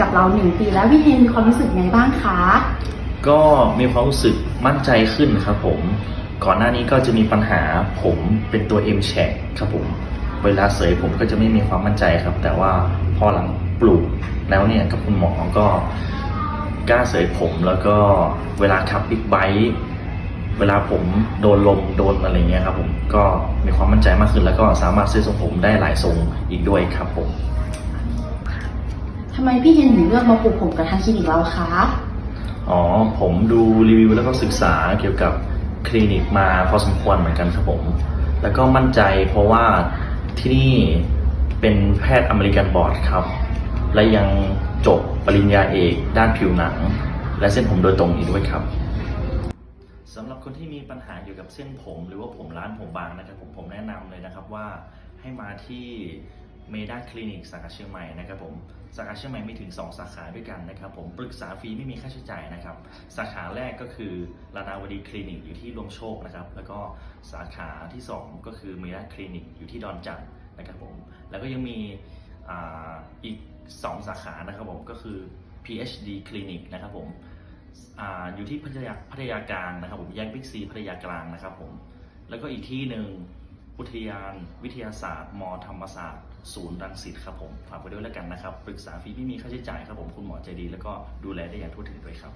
กับเราหนึ่งปีแล้วพี่เฮนมีความรู้สึกไงบ้างคะ ก็มีความรู้สึกมั่นใจขึ้นครับผม ก่อนหน้านี้ก็จะมีปัญหาผมเป็นตัว M แฉกครับผม เวลาเสยผมก็จะไม่มีความมั่นใจครับ แต่ว่าพอหลังปลูกแล้วเนี่ยกับคุณหมอก็กล้าเสยผมแล้วก็เวลาขับบิ๊กไบค์เวลาผมโดนลมโดนอะไรเงี้ยครับผมก็มีความมั่นใจมากขึ้น แล้วก็สามารถซื้อทรงผมได้หลายทรงอีกด้วยครับผม ทำไมพี่เฮนถึงเลือกมาปลูกผมกับทางคลินิกเราคะ อ๋อ ผมดูรีวิวแล้วก็ศึกษาเกี่ยวกับคลินิกมาพอสมควรเหมือนกันครับผม แล้วก็มั่นใจเพราะว่าที่นี่เป็นแพทย์อเมริกันบอร์ดครับ และยังจบปริญญาเอกด้านผิวหนัง และเส้นผมโดยตรงอีกด้วยครับสำหรับคนที่มีปัญหาเกี่ยวกับเส้นผม หรือว่าผมร้านผมบางนะครับผมผมแนะนำเลยนะครับว่าให้มาที่ เมดาคลินิกสาขาเชียงใหม่นะครับผมสาขาเชียงใหม่มีถึง 2 สาขาด้วยกันนะครับผมปรึกษาฟรีไม่มีค่าใช้จ่ายนะครับสาขาแรกก็คือลานาวดีคลินิกอยู่ที่รวมโชคนะครับแล้วก็สาขาที่ 2 ก็คือเมดาคลินิกอยู่ที่ดอนจันนะครับผมแล้วก็ยังมีอ,อีก 2 สาขานะครับผมก็คือ PhD คลินิกนะครับผมออยู่ที่พัทยาพัทยากลางนะครับผมแยกบิ๊กซีพัทยากลางนะครับผมแล้วก็อีกที่หนึ่ง อุทยานวิทยาศาสตร์มธรรมศาสตร์ศูนย์รังสิตครับผมฝากไว้ด้วยแล้วกันนะครับ ปรึกษาฟรีไม่มีค่าใช้จ่ายครับผมคุณหมอใจดี แล้วก็ดูแลได้อย่างทั่วถึงด้วยครับ